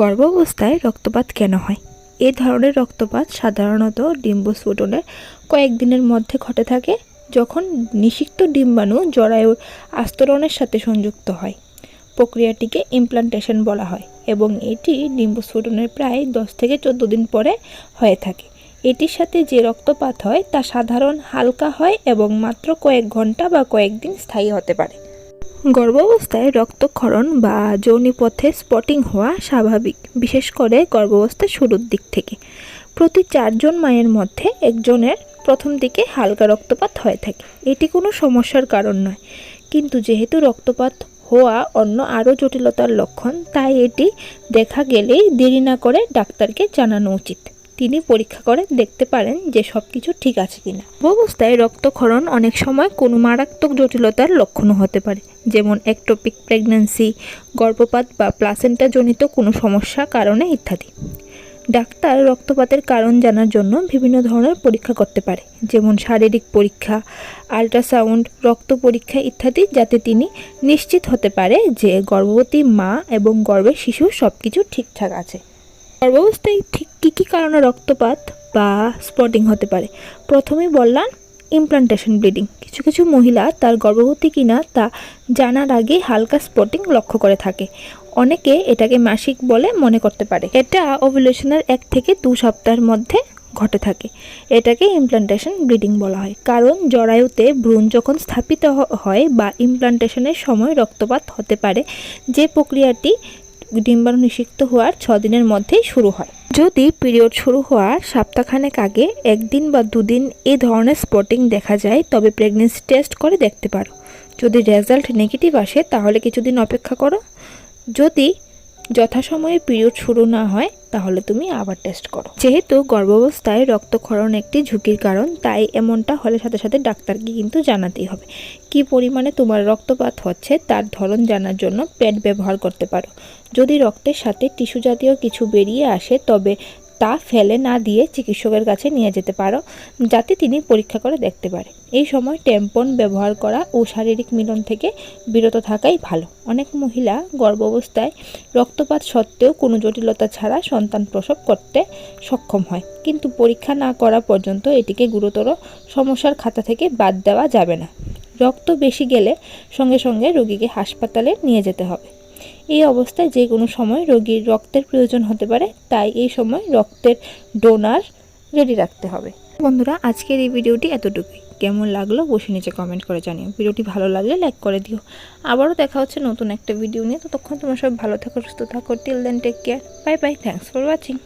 গর্ভাবস্থায় রক্তপাত কেন হয়? এই ধরনের রক্তপাত সাধারণত ডিম্বস্ফোটনের কয়েকদিনের মধ্যে ঘটে থাকে, যখন নিষিক্ত ডিম্বাণু জরায়ুর আস্তরণের সাথে সংযুক্ত হয়। প্রক্রিয়াটিকে ইমপ্লান্টেশন বলা হয় এবং এটি ডিম্বস্ফোটনের প্রায় দশ থেকে চোদ্দ দিন পরে হয়ে থাকে। এটির সাথে যে রক্তপাত হয় তা সাধারণ হালকা হয় এবং মাত্র কয়েক ঘণ্টা বা কয়েকদিন স্থায়ী হতে পারে। গর্ভাবস্থায় রক্তক্ষরণ বা যৌনিপথে স্পটিং হওয়া স্বাভাবিক, বিশেষ করে গর্ভাবস্থার শুরুর দিক থেকে। প্রতি চারজন মায়ের মধ্যে একজনের প্রথম দিকে হালকা রক্তপাত হয়ে থাকে। এটি কোনো সমস্যার কারণ নয়। কিন্তু যেহেতু রক্তপাত হওয়া অন্য আরও জটিলতার লক্ষণ, তাই এটি দেখা গেলেই দেরি না করে ডাক্তারকে জানানো উচিত। তিনি পরীক্ষা করে দেখতে পারেন যে সব কিছু ঠিক আছে কিনা। অবস্থায় রক্তক্ষরণ অনেক সময় কোনো মারাত্মক জটিলতার লক্ষণও হতে পারে, যেমন একটোপিক প্রেগন্যান্সি গর্ভপাত বা প্লাসেন্টা জনিত কোনো সমস্যা কারণে ইত্যাদি। ডাক্তার রক্তপাতের কারণ জানার জন্য বিভিন্ন ধরনের পরীক্ষা করতে পারে, যেমন শারীরিক পরীক্ষা আল্ট্রাসাউন্ড রক্ত পরীক্ষা ইত্যাদি, যাতে তিনি নিশ্চিত হতে পারে যে গর্ভবতী মা এবং গর্ভের শিশু সব কিছু ঠিকঠাক আছে। গর্ভাবস্থায় ঠিক কী কী কারণে রক্তপাত বা স্পটিং হতে পারে? প্রথমেই বললাম ইমপ্লান্টেশন ব্লিডিং কিছু কিছু মহিলা তার গর্ভবতী কিনা তা জানার আগে হালকা স্পটিং লক্ষ্য করে থাকে। অনেকে এটাকে মাসিক বলে মনে করতে পারে। এটা ওভুলেশনের এক থেকে দু সপ্তাহের মধ্যে ঘটে থাকে। এটাকে ইমপ্লান্টেশন ব্লিডিং বলা হয়। কারণ জরায়ুতে ভ্রূণ যখন স্থাপিত হয় বা ইমপ্লান্টেশনের সময় রক্তপাত হতে পারে, যে প্রক্রিয়াটি ডিম্বাণু নিষিক্ত হওয়ার ছ দিনের মধ্যেই শুরু হয়। যদি পিরিয়ড শুরু হওয়ার সপ্তাহখানেক আগে, একদিন বা দুদিন এই ধরনের স্পটিং দেখা যায়, তবে প্রেগনেন্সি টেস্ট করে দেখতে পারো। যদি রেজাল্ট নেগেটিভ আসে, তাহলে কিছুদিন অপেক্ষা করো। যদি যথাসময়ে পিরিয়ড শুরু না হয়, তাহলে তুমি আবার টেস্ট করো। যেহেতু গর্ভাবস্থায় রক্তক্ষরণ একটি ঝুঁকির কারণ, তাই এমনটা হলে সাথে সাথে ডাক্তারকে কিন্তু জানাতেই হবে। কি পরিমাণে তোমার রক্তপাত হচ্ছে তার ধরন জানার জন্য প্যাড ব্যবহার করতে পারো। যদি রক্তের সাথে টিস্যু জাতীয় কিছু বেরিয়ে আসে, তবে তা ফেলে না দিয়ে চিকিৎসকের কাছে নিয়ে যেতে পারো, যাতে তিনি পরীক্ষা করে দেখতে পারে। এই সময় ট্যাম্পন ব্যবহার করা ও শারীরিক মিলন থেকে বিরত থাকাই ভালো। অনেক মহিলা গর্ভাবস্থায় রক্তপাত সত্ত্বেও কোনো জটিলতা ছাড়া সন্তান প্রসব করতে সক্ষম হয়। কিন্তু পরীক্ষা না করা পর্যন্ত এটিকে গুরুতর সমস্যার খাতা থেকে বাদ দেওয়া যাবে না। রক্ত বেশি গেলে সঙ্গে সঙ্গে রোগীকে হাসপাতালে নিয়ে যেতে হবে। এই অবস্থায় যে কোনো সময় রোগীর রক্তের প্রয়োজন হতে পারে, তাই এই সময় রক্তের ডোনার রেডি রাখতে হবে। বন্ধুরা, আজকের এই ভিডিওটি এতটুকুই। কেমন লাগল বসে নিচে কমেন্ট করে জানিও। ভিডিওটি ভালো লাগলে লাইক করে দিও। আবারও দেখা হচ্ছে নতুন একটা ভিডিও নিয়ে। ততক্ষণ তোমার সব ভালো থাকো, সুস্থ থাকো। Till then take care bye bye thanks for watching